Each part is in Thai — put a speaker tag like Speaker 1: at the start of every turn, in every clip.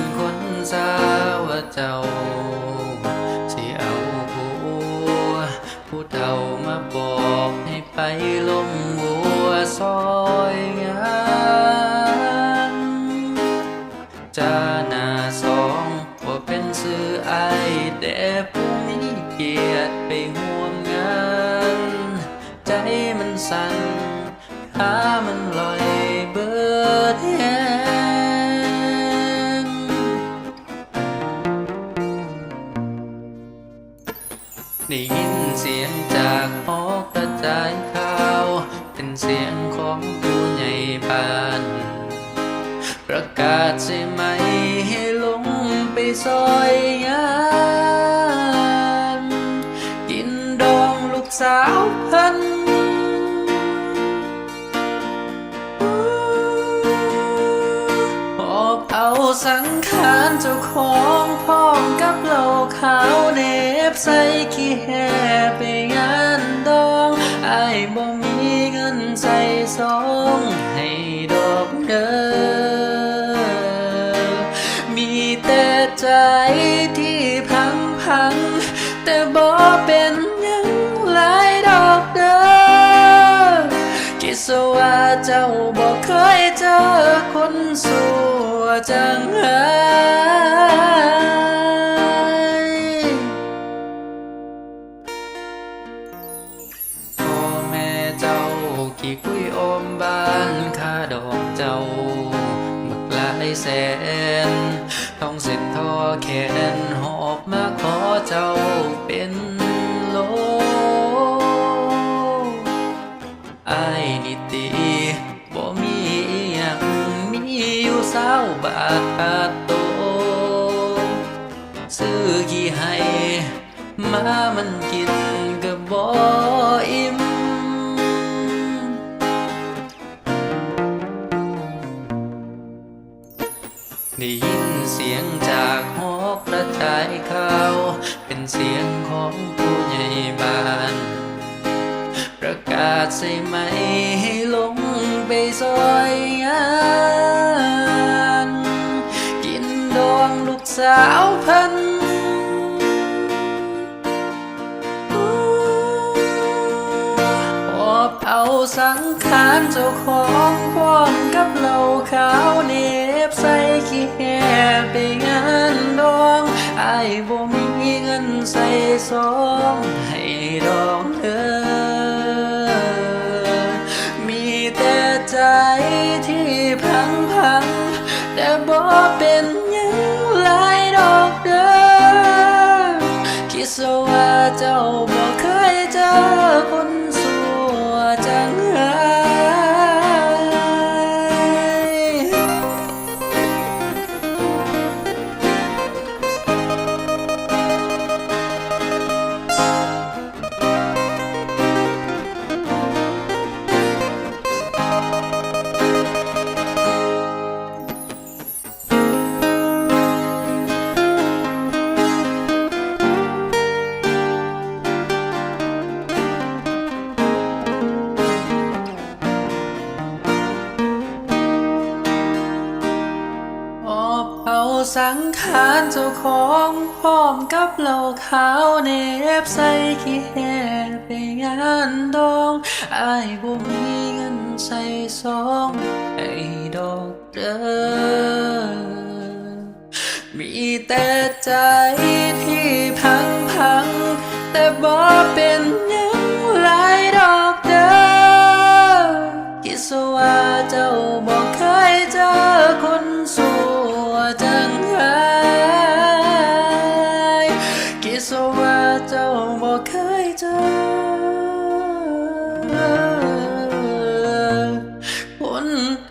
Speaker 1: นคนสาวเจ้า สิเอาผัวผู้เฒ่ามาบอกให้ไปลมวัวซอยงานจาหน้าสองว่าเป็นซื้อไอายแต่ผู้มีเกียรติไปห่วมงาน ใจมันสั่นขามันลอย ได้ยินเสียงจากหอกระจายข่าว เป็นเสียงของผู้ใหญ่บ้าน ประกาศใช่ไหมให้ลงไปซอยงานกินดองลูกสาวเพันหอบเอาสังขารเจ้าของ ใส่ขี้แห่ไปงานดองไอ้บ่มีเงินใส่ซองให้ดอกเด้อมีแต่ใจที่พังพังแต่บ่เป็นยังหลายดอกเด้อคิดซะว่าเจ้าบอกเคยเจอคนสัวจังไห้ มบ้านค่าดอกเจ้าหมึกหลายแสนท้องเส้นทอแขนหอบมาขอเจ้าเป็นโลไอ้นิติบ่มีอิหยังมีอยู่เศร้าบาทขาโต ซื้อกี่ให้มามันกินก็บ่อิ่ ได้ยินเสียงจากหอกระจายข่าว เป็นเสียงของผู้ใหญ่บ้าน ประกาศใช่ไหมให้ลงไปซอยงานกินดองลูกสาวพัน สังขารเจ้าของพร้อมกับเหล้าขาวเนบใส่ขี้แห่ไปงานดองไอ้บ่มีเงินใส่ซองให้ดอกเด้อมีแต่ใจที่พังพังแต่บ่เป็นยังหลายดอกเด้อคิดว่าเจ้าบ่เคยเจอ สังขารเจ้าของพร้อมกับเหล้าขาวเนบใส่ขี้แห่ไปงานดองไอ้ายบ่มีเงินใส่ซองให้ดอกเด้อมีแต่ใจที่พังพังแต่บ่เป็น ว่าเจ้าบอกเคยเจอคน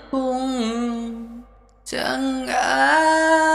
Speaker 1: ทุ่งจังอา